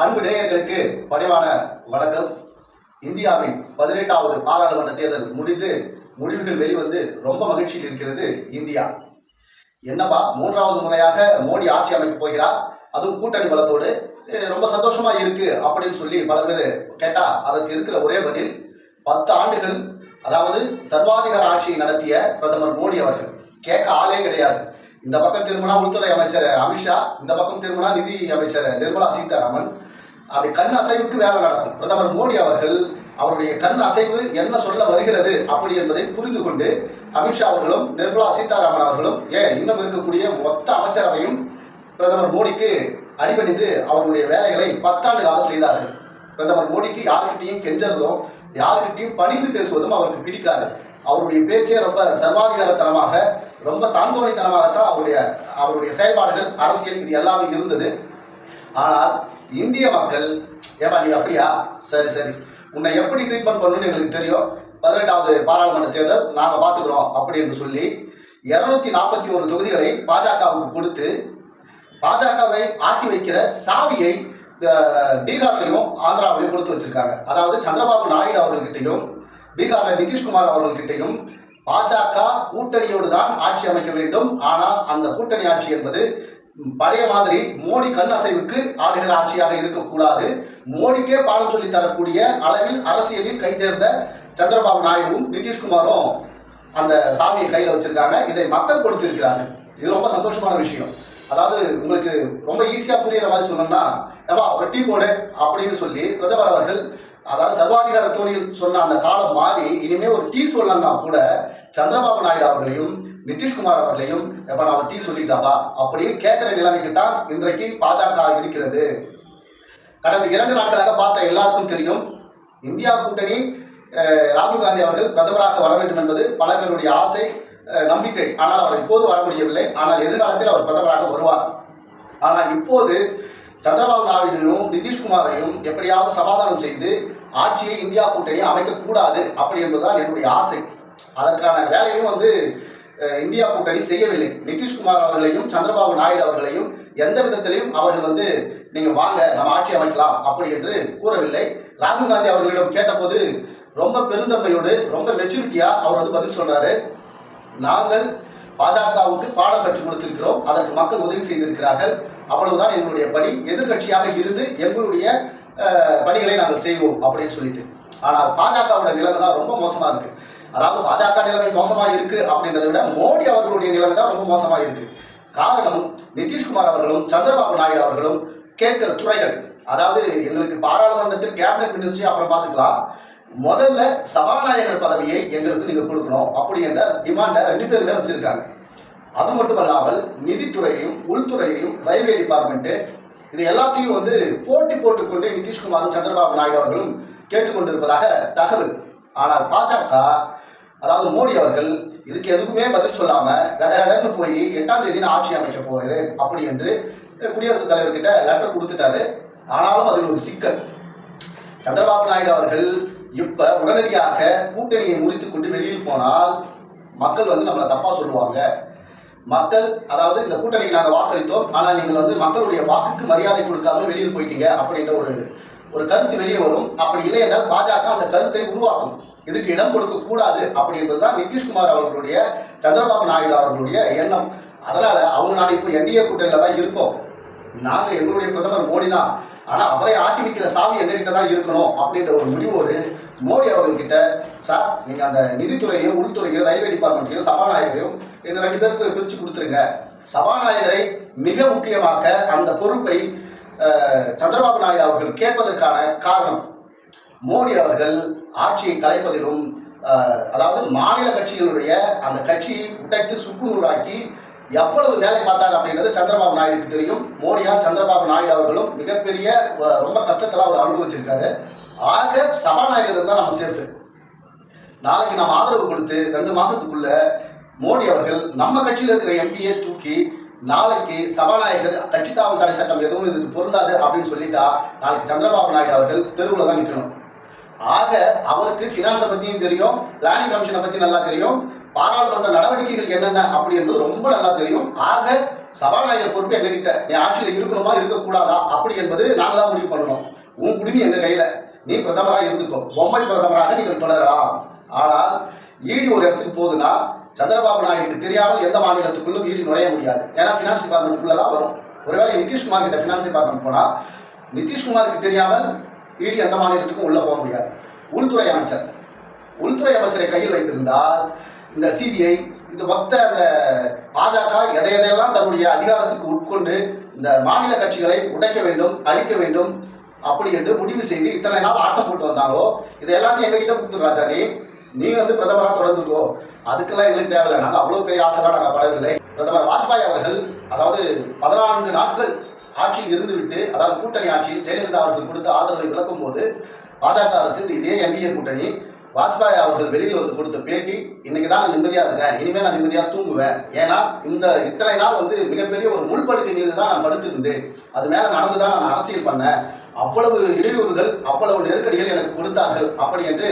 அன்பு நேயர்களுக்கு பணிவான வணக்கம். இந்தியாவின் பதினெட்டாவது பாராளுமன்ற தேர்தல் முடிந்து முடிவுகள் வெளிவந்து ரொம்ப மகிழ்ச்சியில் இருக்கிறது இந்தியா. என்னப்பா மூன்றாவது முறையாக மோடி ஆட்சி அமைக்க போகிறார். அதுவும் கூட்டணி பலத்தோடு ரொம்ப சந்தோஷமா இருக்கு அப்படின்னு சொல்லி பல பேர் கேட்டா அதற்கு இருக்கிற ஒரே பதில் பத்து ஆண்டுகள் அதாவது சர்வாதிகார ஆட்சியை நடத்திய பிரதமர் மோடி அவர்கள். கேட்க ஆளே கிடையாது. இந்த பக்கம் திரும்பினா உள்துறை அமைச்சர் அமித்ஷா இந்த பக்கம் திரும்பினா நிதி அமைச்சர் நிர்மலா சீதாராமன். அப்படி கண் அசைவுக்கு வேலை நடக்கும். பிரதமர் மோடி அவர்கள் அவருடைய கண் அசைவு என்ன சொல்ல வருகிறது அப்படி என்பதை புரிந்து கொண்டு அமித்ஷா அவர்களும் நிர்மலா சீதாராமன் அவர்களும் ஏன் இன்னும் இருக்கக்கூடிய மொத்த அமைச்சரவையும் பிரதமர் மோடிக்கு அடிபணிந்து அவருடைய வேலைகளை பத்தாண்டு காலம் செய்தார்கள். பிரதமர் மோடிக்கு யார்கிட்டையும் கெஞ்சறதும் யார்கிட்டையும் பணிந்து பேசுவதும் அவருக்கு பிடிக்காது. அவருடைய பேச்சே ரொம்ப சர்வாதிகாரத்தனமாக ரொம்ப தாந்தோணித்தனமாகத்தான் அவருடைய அவருடைய செயல்பாடுகள் அரசியல் இது எல்லாமே இருந்தது. ஆனால் இந்திய மக்கள் ஏமா நீ அப்படியா? சரி சரி. உன்னை எப்படி ட்ரீட்மெண்ட் பண்ணணும்னு எங்களுக்கு தெரியும். பதினெட்டாவது பாராளுமன்ற தேர்தல் நாங்கள் பார்த்துக்குறோம் அப்படின்னு சொல்லி இருநூத்தி நாற்பத்தி ஒரு தொகுதிகளை பாஜகவுக்கு கொடுத்து பாஜகவை ஆட்டி வைக்கிற சாவியை பீகார்லையும் ஆந்திராவிலையும் கொடுத்து வச்சிருக்காங்க. அதாவது சந்திரபாபு நாயுடு அவர்கள்கிட்டையும் பீகார்ல நிதிஷ்குமார் அவர்கள்கிட்டையும் பாஜக கூட்டணியோடு தான் ஆட்சி அமைக்க வேண்டும். ஆனால் அந்த கூட்டணி ஆட்சி என்பது பழைய மாதிரி மோடி கண் அசைவுக்கு ஆளுகிற ஆட்சியாக இருக்கக்கூடாது. மோடிக்கே பாடம் சொல்லி தரக்கூடிய அளவில் அரசியலில் கைதேர்ந்த சந்திரபாபு நாயுடுவும் நிதிஷ்குமாரும் அந்த சாவியை கையில் வச்சிருக்காங்க. இதை மக்கள் கொடுத்திருக்கிறார்கள். இது ரொம்ப சந்தோஷமான விஷயம். அதாவது உங்களுக்கு ரொம்ப ஈஸியாக புரியுற மாதிரி சொன்னோம்னா ஏவா ஒரு டீ போடு அப்படின்னு சொல்லி பிரதமர் அவர்கள் அதாவது சர்வாதிகார தோணியில் சொன்ன அந்த காலம் மாறி இனிமேல் ஒரு டீ சொல்லணும்னா கூட சந்திரபாபு நாயுடு அவர்களையும் நிதிஷ்குமார் அவர்களையும் எப்ப நான் ஒரு டீ சொல்லிட்டாப்பா? அப்படின்னு கேட்கிற நிலைமைக்கு தான் இன்றைக்கு பாஜக இருக்கிறது. கடந்த இரண்டு நாட்களாக பார்த்த எல்லாருக்கும் தெரியும் இந்தியா கூட்டணி ராகுல் காந்தி அவர்கள் பிரதமராக வர வேண்டும் என்பது பல பேருடைய ஆசை நம்பிக்கை. ஆனால் அவர் இப்போது வர முடியவில்லை. ஆனால் எதிர்காலத்தில் அவர் பிரதமராக வருவார். ஆனால் இப்போது சந்திரபாபு நாயுடுவையும் நிதிஷ்குமாரையும் எப்படியாவது சமாதானம் செய்து ஆட்சியை இந்தியா கூட்டணி அமைக்கக்கூடாது. அப்படி என்பதுதான் என்னுடைய ஆசை. அதற்கான வேலையும் வந்து இந்தியா கூட்டணி செய்யவில்லை. நிதிஷ்குமார் அவர்களையும் சந்திரபாபு நாயுடு அவர்களையும் எந்த விதத்திலையும் அவர்கள் வந்து நீங்கள் வாங்க நம்ம ஆட்சி அமைக்கலாம் அப்படி என்று கூறவில்லை. ராகுல் காந்தி அவர்களிடம் கேட்டபோது ரொம்ப பெருந்தன்மையோடு ரொம்ப மெச்சூரிட்டியாக அவர் வந்து பதில் சொல்கிறாரு நாங்கள் பாஜகவுக்கு பாடம் கற்றுக் கொடுத்திருக்கிறோம். அதற்கு மக்கள் உதவி செய்திருக்கிறார்கள். அவ்வளவுதான் எங்களுடைய பணி. எதிர்க்கட்சியாக இருந்து எங்களுடைய பணிகளை நாங்கள் செய்வோம் அப்படின்னு சொல்லிட்டு. ஆனால் பாஜகவோட நிலைமை தான் ரொம்ப மோசமாக இருக்குது அதாவது பாஜக நிலைமை மோசமா இருக்கு அப்படின்றத விட மோடி அவர்களுடைய நிலைமை தான் ரொம்ப மோசமா இருக்கு. காரணம் நிதிஷ்குமார் அவர்களும் சந்திரபாபு நாயுடு அவர்களும் கேட்கிற துறைகள். அதாவது எங்களுக்கு பாராளுமன்றத்தில் கேபினெட் மினிஸ்ட்ரி அப்புறம் பார்த்துக்கலாம். முதல்ல சபாநாயகர் பதவியை எங்களுக்கு நீங்க கொடுக்கணும் அப்படி என்ற டிமாண்டை ரெண்டு பேருமே வச்சிருக்காங்க. அது மட்டுமல்லாமல் நிதித்துறையையும் உள்துறையையும் ரயில்வே டிபார்ட்மெண்ட்டு இது எல்லாத்தையும் வந்து போட்டி போட்டுக்கொண்டு நிதிஷ்குமாரும் சந்திரபாபு நாயுடு அவர்களும் கேட்டுக்கொண்டிருப்பதாக தகவல். ஆனால் பாஜக அதாவது மோடி அவர்கள் இதுக்கு எதுக்குமே பதில் சொல்லாம கடகடன்னு போய் எட்டாம் தேதி நான் ஆட்சி அமைக்க போகிறேன் அப்படி என்று குடியரசுத் தலைவர்கிட்ட லெட்டர் கொடுத்துட்டாரு. ஆனாலும் அதில் ஒரு சிக்கல். சந்திரபாபு நாயுடு அவர்கள் இப்ப உடனடியாக கூட்டணியை முறித்து கொண்டு வெளியில் போனால் மக்கள் வந்து நம்மளை தப்பா சொல்லுவாங்க. மக்கள் அதாவது இந்த கூட்டணிக்கு நாங்கள் வாக்களித்தோம் ஆனால் நீங்கள் வந்து மக்களுடைய வாக்குக்கு மரியாதை கொடுக்காமல் வெளியில் போயிட்டீங்க அப்படின்ற ஒரு ஒரு கருத்து வெளியே வரும். அப்படி இல்லை என்றால் பாஜக அந்த கருத்தை உருவாக்கும். இதுக்கு இடம் கொடுக்க கூடாது அப்படி என்பதுதான் நிதிஷ்குமார் அவர்களுடைய சந்திரபாபு நாயுடு அவர்களுடைய எண்ணம். அதனால அவங்க நாங்கள் இப்போ என்டிஏ கூட்டணியில தான் இருக்கோம். நாங்க எங்களுடைய பிரதமர் மோடி தான். ஆனா அவரை ஆட்டி வைக்கிற சாவி எங்ககிட்ட தான் இருக்கணும் அப்படின்ற ஒரு முடிவோடு மோடி அவர்கள்கிட்ட சார் நீங்க அந்த நிதித்துறையையும் உள்துறையும் ரயில்வே டிபார்ட்மெண்ட்டையும் சபாநாயகரையும் இந்த ரெண்டு பேருக்கு பிரிச்சு கொடுத்துருங்க. சபாநாயகரை மிக முக்கியமாக அந்த பொறுப்பை சந்திரபாபு நாயுடு அவர்கள் கேட்பதற்கான காரணம். மோடி அவர்கள் ஆட்சியை கலைப்பதிலும் அதாவது மாநில கட்சிகளுடைய அந்த கட்சியை உடைத்து சுக்குநூறாக்கி எவ்வளவு வேலை பார்த்தாங்க அப்படின்றது சந்திரபாபு நாயுடுக்கு தெரியும். மோடியா சந்திரபாபு நாயுடு அவர்களும் மிகப்பெரிய ரொம்ப கஷ்டத்தில் அவர் அனுபவிச்சிருக்காரு. ஆக சபாநாயகர் இருந்தால் நம்ம சேஃபு நாளைக்கு நம்ம ஆதரவு கொடுத்து ரெண்டு மாசத்துக்குள்ள மோடி அவர்கள் நம்ம கட்சியில் இருக்கிற எம்பியை தூக்கி நாளைக்கு சபாநாயகர் கட்சி தாவல் தடை சட்டம் எதுவும் இதுக்கு பொருந்தாது அப்படின்னு சொல்லிட்டா நாளைக்கு சந்திரபாபு நாயுடு அவர்கள் தெருவில் தான் நிற்கணும் ஆக அவருக்கு ஃபினான்ஸை பற்றியும் தெரியும் பிளானிங் கமிஷனை பற்றி நல்லா தெரியும். பாராளுமன்ற நடவடிக்கைகள் என்னென்ன அப்படி என்பது ரொம்ப நல்லா தெரியும். ஆக சபாநாயகர் பொறுப்பு எங்ககிட்ட நீ ஆட்சியில் இருக்கணுமா இருக்கக்கூடாதா? அப்படி என்பது நாங்கள் தான் முடிவு பண்ணணும். உன் குடிமை எங்கள் கையில்? நீ பிரதமராக இருந்துக்கோ. பொம்மை பிரதமராக நீங்கள் தொடரலாம். ஆனால் ஈடி ஒரு இடத்துக்கு போகுதுன்னா சந்திரபாபு நாயுடுக்கு தெரியாமல் எந்த மாநிலத்துக்குள்ளும் ஈடி நுழைய முடியாது. ஏன்னா ஃபினான்ஸ் டிபார்ட்மெண்ட்டுக்குள்ளே தான் வரும். ஒருவேளை நிதிஷ்குமார் கிட்ட ஃபினான்ஸ் டிபார்ட்மெண்ட் போனால் நிதிஷ்குமாருக்கு தெரியாமல் ஈடி எந்த மாநிலத்துக்கும் உள்ள போக முடியாது. உள்துறை அமைச்சர். உள்துறை அமைச்சரை கையில் வைத்திருந்தால் இந்த சிபிஐ இது மொத்த அந்த பாஜக எதை எதையெல்லாம் தன்னுடைய அதிகாரத்துக்கு உட்கொண்டு இந்த மாநில கட்சிகளை உடைக்க வேண்டும் அழிக்க வேண்டும் அப்படி என்று முடிவு செய்து இத்தனை நாள் ஆட்டம் போட்டு வந்தாங்களோ இதை எல்லாத்தையும் எங்ககிட்ட கொடுத்துருக்கா ராஜாணி. நீ வந்து பிரதமராக தொடர்ந்துக்கோ. அதுக்கெல்லாம் எங்களுக்கு தேவையில்லை. நாங்கள் அவ்வளோ பெரிய ஆசைலாம் நாங்கள் படவில்லை. பிரதமர் வாஜ்பாய் அவர்கள் அதாவது பதினான்கு நாட்கள் ஆட்சியில் இருந்துவிட்டு அதாவது கூட்டணி ஆட்சியில் ஜெயலலிதா அவர்கள் கொடுத்த ஆதரவை விளக்கும் போது பாஜக அரசு இதே என்டிஏ கூட்டணி வாஜ்பாய் அவர்கள் வெளியில் வந்து கொடுத்த பேட்டி இன்னைக்கு தான் நிம்மதியாக இருக்கேன். இனிமேல் நான் நிம்மதியாக தூங்குவேன். ஏன்னா இந்த இத்தனை நாள் வந்து மிகப்பெரிய ஒரு முள்படுக்கை மீது தான் நான் படுத்திருந்தேன் அது மேலே நடந்து தான் நான் அரசியல் பண்ணேன். அவ்வளவு இடையூறுகள் அவ்வளவு நெருக்கடிகள் எனக்கு கொடுத்தார்கள். அப்படி என்று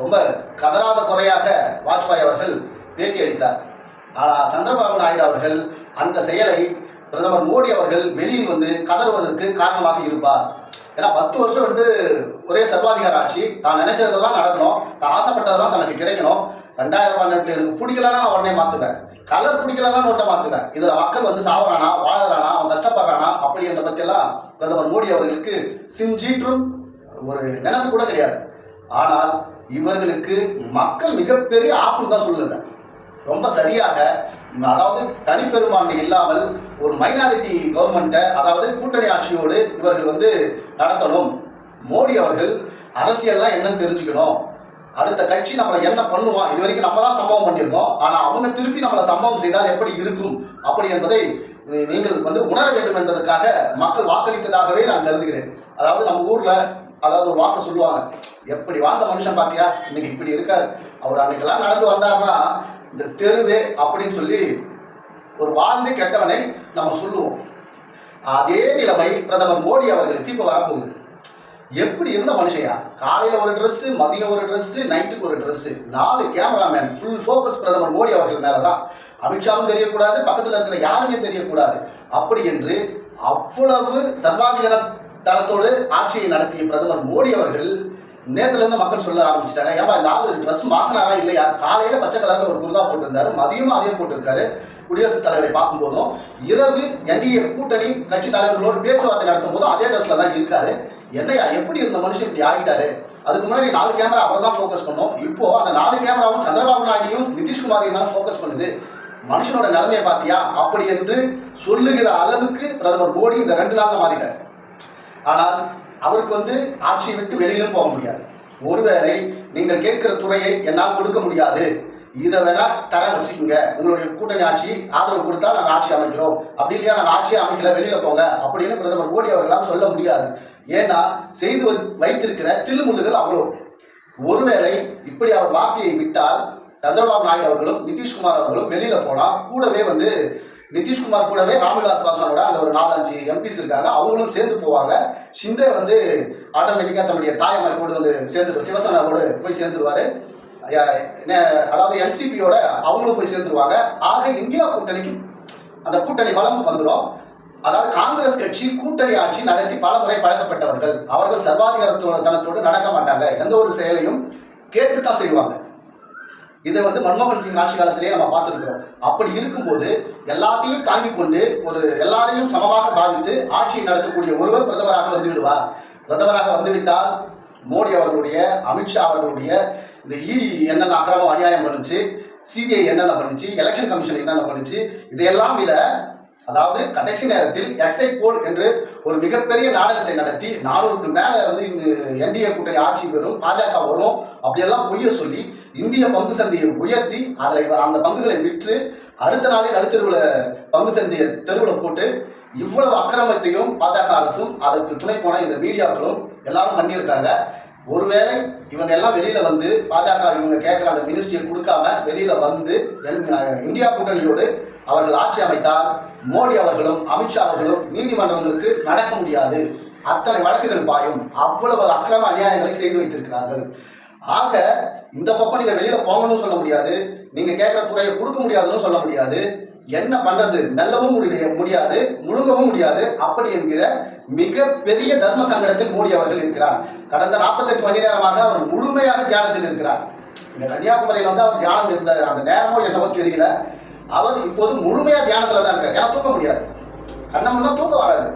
ரொம்ப கதறாத குறையாக வாஜ்பாய் அவர்கள் பேட்டி அளித்தார். ஆனால் சந்திரபாபு நாயுடு அவர்கள் அந்த செயலை பிரதமர் மோடி அவர்கள் வெளியில் வந்து கதறுவதற்கு காரணமாக இருப்பார். ஏன்னா பத்து வருஷம் வந்து ஒரே சர்வாதிகார ஆட்சி. தான் நினைச்சதெல்லாம் நடக்கணும். தான் ஆசைப்பட்டதெல்லாம் தனக்கு கிடைக்கணும். ரெண்டாயிரம் ரூபாய் நோட்டு எனக்கு பிடிக்கலன்னா நான் உடனே மாற்றுவேன் கலர் பிடிக்கலன்னா நோட்டை மாற்றுவேன் இதில் மக்கள் வந்து சாவறானா வாழறானா அவன் கஷ்டப்படுறானா அப்படி என்ற பற்றியெல்லாம் பிரதமர் மோடி அவர்களுக்கு சிஞ்சீற்றும் ஒரு நினைப்பு கூட கிடையாது. ஆனால் இவர்களுக்கு மக்கள் மிகப்பெரிய ஆப்புன்னு தான் சொல்லுங்க ரொம்ப சரியாக அதாவது தனிப்பெரும்பான்மை இல்லாமல் ஒரு மைனாரிட்டி கவர்மெண்ட்டை அதாவது கூட்டணி ஆட்சியோடு இவர்கள் வந்து நடத்தணும். மோடி அவர்கள் அரசியல்லாம் என்னன்னு தெரிஞ்சுக்கணும். அடுத்த கட்சி நம்மளை என்ன பண்ணுவான் இது வரைக்கும் நம்ம தான் சம்பவம் பண்ணியிருக்கோம். ஆனால் அவங்க திருப்பி நம்மளை சம்பவம் செய்தால் எப்படி இருக்கும்? அப்படி என்பதை நீங்கள் வந்து உணர வேண்டும் என்பதற்காக மக்கள் வாக்களித்ததாகவே நான் கருதுகிறேன். அதாவது நம்ம ஊரில் அதாவது ஒரு வார்த்தை சொல்லுவாங்க எப்படி வாழ்ந்த மனுஷன் பார்த்தியா இன்னைக்கு இப்படி இருக்கார். அவர் அன்னைக்கெல்லாம் நடந்து வந்தார்னா இந்த தெருவே அப்படின்னு சொல்லி ஒரு வாழ்ந்து கெட்டவனை நம்ம சொல்லுவோம். அதே நிலைமை பிரதமர் மோடி அவர்களுக்கு இப்போ வரப்போகுது. எப்படி இருந்த மனுஷையா? காலையில் ஒரு ட்ரெஸ்ஸு மதியம் ஒரு ட்ரெஸ்ஸு நைட்டுக்கு ஒரு ட்ரெஸ்ஸு நாலு கேமராமேன் ஃபுல் ஃபோக்கஸ் பிரதமர் மோடி அவர்கள் மேலே தான் அமித்ஷாவும் தெரியக்கூடாது பக்கத்தில் இருக்கிற யாருமே தெரியக்கூடாது. அப்படி என்று அவ்வளவு சர்வாதிகார தளத்தோடு ஆட்சியை நடத்திய பிரதமர் மோடி அவர்கள் நேற்றுலேருந்து மக்கள் சொல்ல ஆரம்பிச்சிட்டாங்க. ஏன்பா இந்த ஆளு ட்ரெஸ் மாத்தினாரா இல்லையா? காலையில் பச்சை கலரில் ஒரு குர்தா போட்டிருந்தாரு மதியமும் அதே போட்டிருக்காரு. குடியரசுத் தலைவரை பார்க்கும்போதும் இரவு என்டிஏ கூட்டணி கட்சி தலைவர்களோடு பேச்சுவார்த்தை நடத்தும் போதும் அதே ட்ரெஸ்ல தான் இருக்காரு. என்னையா எப்படி இருந்த மனுஷன் இப்படி ஆகிட்டாரு அதுக்கு முன்னாடி நாலு கேமரா அவரை தான் ஃபோக்கஸ் பண்ணோம். இப்போ அந்த நாலு கேமராவும் சந்திரபாபு நாயுடையும் நிதிஷ்குமாரையும் தான் ஃபோக்கஸ் பண்ணுது. மனுஷனோட நிலைமையை பார்த்தியா? அப்படி என்று சொல்லுகிற அளவுக்கு பிரதமர் மோடி இந்த ரெண்டு நாளில் மாறிட்டார். ஆனால் அவருக்கு வந்து ஆட்சியை விட்டு வெளியிலும் போக முடியாது. ஒருவேளை நீங்கள் கேட்கிற துறையை என்னால் கொடுக்க முடியாது. இதை வேணா தரம் வச்சுக்கோங்க. உங்களுடைய கூட்டணி ஆட்சி ஆதரவு கொடுத்தா நாங்கள் ஆட்சி அமைக்கிறோம். அப்படி இல்லையா நாங்கள் ஆட்சியை அமைக்கல வெளியில போங்க அப்படின்னு பிரதமர் மோடி அவர்களால் சொல்ல முடியாது. ஏன்னா செய்து வை- வைத்திருக்கிற தில்லுமுண்டுகள் அவ்வளோ. ஒருவேளை இப்படி அவர் வார்த்தையை விட்டால் சந்திரபாபு நாயுடு அவர்களும் நிதிஷ்குமார் அவர்களும் வெளியில போனா கூடவே வந்து நிதிஷ்குமார் கூடவே ராம்விலாஸ் பாஸ்வானோட அந்த ஒரு நாலஞ்சு எம்பிஸ் இருக்காங்க அவங்களும் சேர்ந்து போவாங்க. ஷிண்டே வந்து ஆட்டோமேட்டிக்காக தன்னுடைய தாயமார் கூட வந்து சேர்ந்து கூட போய் சேர்ந்துருவாரு. அதாவது என்சிபியோட அவங்களும் போய் சேர்ந்துருவாங்க. ஆக இந்தியா கூட்டணிக்கு அந்த கூட்டணி பலம் வந்துடும் அதாவது காங்கிரஸ் கட்சி கூட்டணி ஆட்சி நடத்தி பல முறை பழக்கப்பட்டவர்கள். அவர்கள் சர்வாதிகாரத்தனத்தோடு நடக்க மாட்டாங்க. எந்த ஒரு செயலையும் கேட்டு தான் செய்வாங்க. இதை வந்து மன்மோகன் சிங் ஆட்சி காலத்திலேயே நம்ம பார்த்துருக்கிறோம். அப்படி இருக்கும்போது எல்லாத்தையும் தாங்கிக் கொண்டு ஒரு எல்லாரையும் சமமாக பாதித்து ஆட்சியை நடத்தக்கூடிய ஒருவர் பிரதமராக வந்து விடுவார் பிரதமராக வந்துவிட்டால் மோடி அவர்களுடைய அமித்ஷா அவர்களுடைய இந்த இடி என்னென்ன அக்கிரமம் அநியாயம் பண்ணுச்சு சிபிஐ என்னென்ன பண்ணுச்சு எலெக்ஷன் கமிஷன் என்னென்ன பண்ணுச்சு இதையெல்லாம் விட அதாவது கடைசி நேரத்தில் எக்ஸைட் போல் என்று ஒரு மிகப்பெரிய நாடகத்தை நடத்தி நானூறுக்கு மேலே வந்து இந்த என்டிஏ கூட்டணி ஆட்சி பெறும் பாஜக வரும் அப்படியெல்லாம் பொய்ய சொல்லி இந்திய பங்கு சந்தையை உயர்த்தி அதில் அந்த பங்குகளை விற்று அடுத்த நாளே நடுத்தருவில் பங்கு சந்தையை தெருவில் போட்டு இவ்வளவு அக்கிரமத்தையும் பாஜக அரசும் அதற்கு துணை போன இந்த மீடியாக்களும் எல்லாரும் பண்ணியிருக்காங்க. ஒருவேளை இவங்க எல்லாம் வெளியில வந்து பாஜக இவங்க கேட்குற அந்த மினிஸ்ட்ரியை கொடுக்காம வெளியில வந்து இந்தியா கூட்டணியோடு அவர்கள் ஆட்சி அமைத்தால் மோடி அவர்களும் அமித்ஷா அவர்களும் நீதிமன்றங்களுக்கு நடக்க முடியாது. அத்தனை வழக்குகள் பாயும். அவ்வளவு அக்கிரம அநியாயங்களை செய்து வைத்திருக்கிறார்கள். ஆக இந்த பக்கம் நீங்க வெளியில போங்கன்னு சொல்ல முடியாது. நீங்க கேட்கிற துறையை கொடுக்க முடியாதுன்னு சொல்ல முடியாது. என்ன பண்றது? மெல்லவும் முடியாது முழுங்கவும் முடியாது. அப்படி என்கிற மிகப்பெரிய தர்ம சங்கடத்தில் மோடி அவர்கள் இருக்கிறார். கடந்த 48 மணி நேரமாக அவர் முழுமையாக தியானத்தில் இருக்கிறார். இந்த கன்னியாகுமரியில் வந்து அவர் தியானம் இருந்தார் அந்த நேரமோ என்னவோ தெரியல. அவர் இப்போது முழுமையாக தியானத்தில் தான் இருக்கார். ஏன்னா தூக்க முடியாது. கண்ணம்னா தூக்கம் வராது.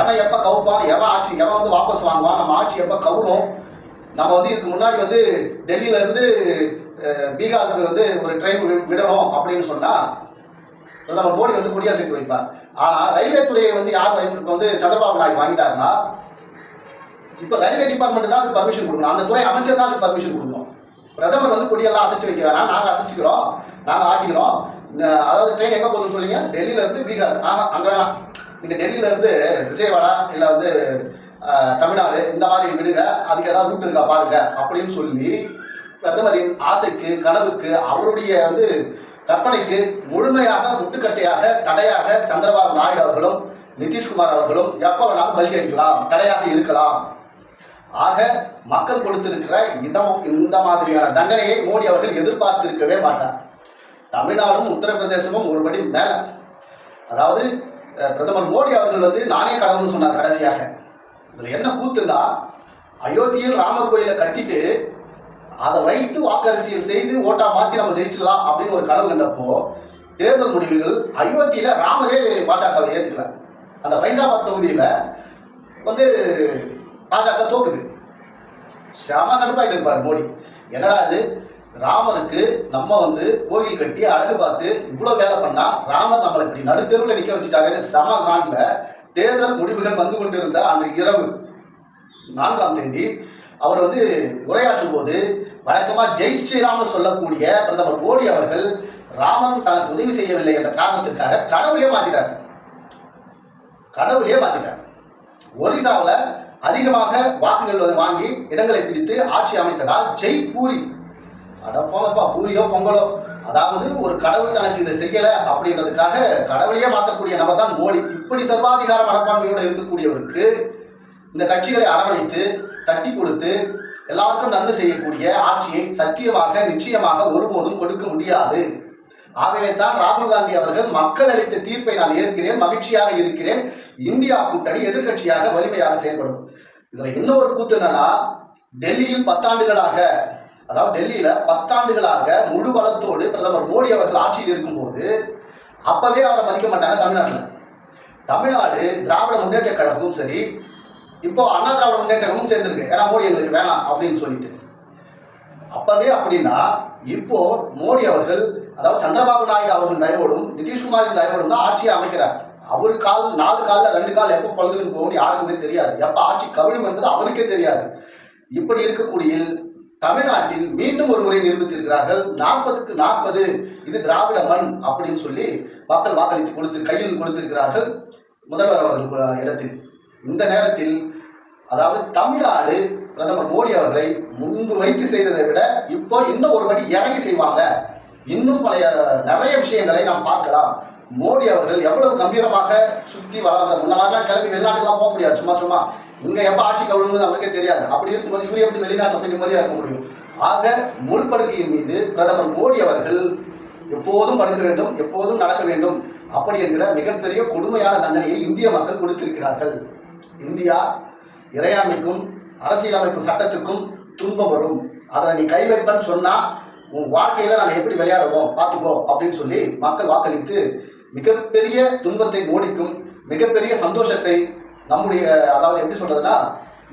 எவன் எப்போ கவுப்பான் எவன் ஆட்சி எவன் வந்து வாபஸ் வாங்குவான் நம்ம ஆட்சி எப்போ கவுரும்? நம்ம வந்து இதுக்கு முன்னாடி வந்து டெல்லியிலேருந்து பீகாருக்கு வந்து ஒரு ட்ரெயின் விடணும் அப்படின்னு சொன்னால் பிரதமர் மோடி வந்து குடியரசுக்கு வைப்பார் ஆனால் ரயில்வே துறையை வந்து யார் வை- வந்து சந்திரபாபு நாயுடு வாங்கிட்டாருன்னா இப்போ ரயில்வே டிபார்ட்மெண்ட் தான் அது பர்மிஷன் கொடுக்கணும். அந்த துறை அமைச்சர் தான் அது பர்மிஷன் கொடுக்கணும். பிரதமர் வந்து குடியெல்லாம் அசைச்சு வைக்க வேணாம். நாங்கள் அசைச்சிக்கிறோம். நாங்கள் ஆட்டிக்கிறோம். அதாவது ட்ரெயின் எங்கே போகுதுன்னு சொல்றீங்க? டெல்லியிலேருந்து பீகார். ஆஹா அங்கே வேணாம். நீங்கள் டெல்லியிலேருந்து விஜயவாடா இல்லை வந்து தமிழ்நாடு இந்த மாதிரி விடுங்க. அதுக்கு ஏதாவது ரூட் இருக்கா பாருங்க. அப்படின்னு சொல்லி பிரதமரின் ஆசைக்கு கனவுக்கு அவருடைய வந்து கற்பனைக்கு முழுமையாக முட்டுக்கட்டையாக தடையாக சந்திரபாபு நாயுடு அவர்களும் நிதிஷ்குமார் அவர்களும் எப்போ வேணாலும் பலி அடிக்கலாம் தடையாக இருக்கலாம். ஆக மக்கள் கொடுத்திருக்கிற இதம் இந்த மாதிரியான தண்டனையை மோடி அவர்கள் எதிர்பார்த்திருக்கவே மாட்டார். தமிழ்நாடும் உத்தரப்பிரதேசமும் ஒருபடி மேல. அதாவது பிரதமர் மோடி அவர்கள் வந்து நானே கடவுள்னு சொன்னார் கடைசியாக. இதில் என்ன கூத்துன்னா அயோத்தியில் ராமர் கோயிலை கட்டிட்டு அதை வைத்து வாக்கரசியல் செய்து ஓட்டா மாத்தி நம்ம ஜெயிச்சிடலாம் அப்படின்னு ஒரு கனவு கண்டப்போ தேர்தல் முடிவுகள் அயோத்தியில ராமரே பாஜகவை ஏத்துக்கல. அந்த ஃபைசாபாத் தொகுதியில வந்து பாஜக தோக்குது. செம கடுப்பாயிட்டு இருப்பார் மோடி. என்னடா இது? ராமருக்கு நம்ம வந்து கோயில் கட்டி அழகு பார்த்து இவ்வளோ வேலை பண்ணா ராமர் நம்மளை இப்படி நடுத்தெருவில் நிற்க வச்சுட்டாங்கன்னு சம காண்டில் தேர்தல் முடிவுகள் வந்து கொண்டிருந்த அன்று இரவு நான்காம் தேதி அவர் வந்து உரையாற்றும் போது வழக்கமாக ஜெய் ஸ்ரீராம்னு சொல்லக்கூடிய பிரதமர் மோடி அவர்கள் ராமன் தனக்கு உதவி செய்யவில்லை என்ற காரணத்திற்காக கடவுளே மாத்திட்டார். கடவுளே மாத்திட்டார். ஒரிசாவில் அதிகமாக வாக்குகள் வாங்கி இடங்களை பிடித்து ஆட்சி அமைத்ததால் ஜெய் பூரி. அடப்போப்பா பூரியோ பொங்கலோ. அதாவது ஒரு கடவுள் தனக்கு இதை செய்யல அப்படின்றதுக்காக கடவுளையே மாற்றக்கூடிய நபர் தான் மோடி. இப்படி சர்வாதிகார மனப்பான்மையோடு இருக்கக்கூடியவருக்கு இந்த கட்சிகளை அரவணைத்து தட்டி கொடுத்து எல்லாருக்கும் நன்மை செய்யக்கூடிய ஆட்சியை சத்தியமாக நிச்சயமாக ஒருபோதும் கொடுக்க முடியாது. ஆகவே தான் ராகுல் காந்தி அவர்கள் மக்கள் அளித்த தீர்ப்பை நான் ஏற்கிறேன் மகிழ்ச்சியாக இருக்கிறேன். இந்தியா கூட்டணி எதிர்க்கட்சியாக வலிமையாக செயல்படும். இதுல இன்னொரு கூத்து என்னன்னா டெல்லியில் பத்தாண்டுகளாக அதாவது டெல்லியில பத்தாண்டுகளாக முழு பலத்தோடு பிரதமர் மோடி அவர்கள் ஆட்சியில் இருக்கும்போது அப்பவே அவரை மதிக்க மாட்டாங்க தமிழ்நாட்டில். தமிழ்நாடு திராவிட முன்னேற்ற கழகமும் சரி இப்போ அண்ணா திராவிட முன்னேற்றமும் சேர்ந்திருக்கு. ஏன்னா மோடி எங்களுக்கு வேணாம் அப்படின்னு சொல்லிட்டு. அப்பவே அப்படின்னா இப்போ மோடி அவர்கள் அதாவது சந்திரபாபு நாயுடு அவர்கள் தயவோடும் நிதிஷ்குமாரின் தயவோடும் தான் ஆட்சியை அமைக்கிறார். அவர் கால் நாலு காலில் ரெண்டு கால் எப்போ பழுதுன்னு போகும்னு யாருக்குமே தெரியாது. எப்போ ஆட்சி கவிழும் என்பது அவருக்கே தெரியாது. இப்படி இருக்கக்கூடிய தமிழ்நாட்டில் மீண்டும் ஒரு முறை நிரூபித்திருக்கிறார்கள் நாற்பதுக்கு நாற்பது இது திராவிட மண் அப்படின்னு சொல்லி மக்கள் வாக்களித்து கொடுத்து கையில் கொடுத்திருக்கிறார்கள் முதல்வர் அவர்கள் இடத்தில். இந்த நேரத்தில் அதாவது தமிழ்நாடு பிரதமர் மோடி அவர்களை முன்பு வைத்து செய்ததை விட இப்போ இன்னும் ஒரு படி இறங்கி செய்வாங்க. இன்னும் பழைய நிறைய விஷயங்களை நாம் பார்க்கலாம். மோடி அவர்கள் எவ்வளவு கம்பீரமாக சுற்றி வளர்ந்த மாதிரிலாம் கிளம்பி வெளிநாட்டுக்குலாம் போக முடியாது. சும்மா சும்மா. இங்க எப்ப ஆட்சி கவிழ்ந்து அவருக்கே தெரியாது. அப்படி இருக்கும்போது இவரு எப்படி வெளிநாட்டில் போய் நிம்மதியாக இருக்க முடியும்? ஆக முள்படுக்கையின் மீது பிரதமர் மோடி அவர்கள் எப்போதும் படுக்க வேண்டும் எப்போதும் நடக்க வேண்டும். அப்படி என்கிற மிகப்பெரிய கொடுமையான தண்டனையை இந்திய மக்கள் கொடுத்திருக்கிறார்கள். இந்தியா இறையாண்மைக்கும் அரசியலமைப்பு சட்டத்துக்கும் துன்பம் வரும். அதில் நீ கை வைப்பேன்னு சொன்னால் உன் வாழ்க்கையில் நாங்கள் எப்படி விளையாடுவோம் பார்த்துக்கோ அப்படின்னு சொல்லி மக்கள் வாக்களித்து மிகப்பெரிய துன்பத்தை ஓடிக்கும் மிகப்பெரிய சந்தோஷத்தை நம்முடைய அதாவது எப்படி சொல்கிறதுன்னா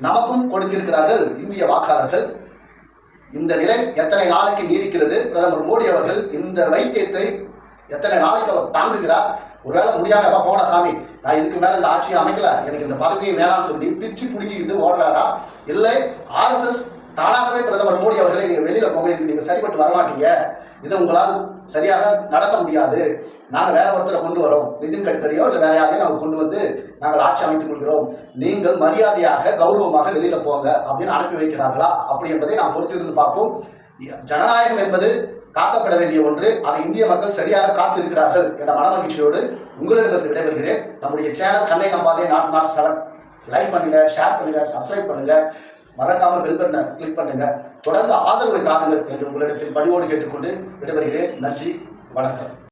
நமக்கும் கொடுத்திருக்கிறார்கள் இந்திய வாக்காளர்கள். இந்த நிலை எத்தனை நாளைக்கு நீடிக்கிறது? பிரதமர் மோடி அவர்கள் இந்த வைத்தியத்தை எத்தனை நாளைக்கு அவர் தாங்குகிறார்? ஒருவேளை முடியாம போன சாமி? நான் இதுக்கு மேல இந்த ஆட்சியை அமைக்கல. எனக்கு இந்த பதவியும் வேணாம்னு சொல்லி பிச்சு பிடுங்கிக்கிட்டு ஓடுறாரா? இல்லை ஆர்எஸ்எஸ் தானாகவே பிரதமர் மோடி அவர்களை நீங்க வெளியில போங்க இதுக்கு நீங்க சரிப்பட்டு வரமாட்டீங்க. இதை உங்களால் சரியாக நடத்த முடியாது. நாங்கள் வேற ஒருத்தரை கொண்டு வரோம். நிதின் கட்கரியோ இல்லை வேற யாரையும் நாங்கள் கொண்டு வந்து நாங்கள் ஆட்சி அமைத்துக் கொள்கிறோம். நீங்கள் மரியாதையாக கௌரவமாக வெளியில போங்க அப்படின்னு அனுப்பி வைக்கிறார்களா? அப்படி என்பதை நாம் பொறுத்திருந்து பார்ப்போம். ஜனநாயகம் என்பது காக்கப்பட வேண்டிய ஒன்று. அதை இந்திய மக்கள் சரியாக காத்திருக்கிறார்கள் என்ற மனமகிழ்ச்சியோடு உங்களிடமிருந்து விடைபெறுகிறேன். நம்முடைய சேனல் கண்ணை நம்பாதே நாட் நாட் செவன். லைக் பண்ணுங்க ஷேர் பண்ணுங்க சப்ஸ்கிரைப் பண்ணுங்க. மறக்காம பெல் பட்டனை கிளிக் பண்ணுங்க. தொடர்ந்து ஆதரவை தாருங்கள் என்று உங்களிடத்தில் பணிவோடு கேட்டுக்கொண்டு விடைபெறுகிறேன். நன்றி வணக்கம்.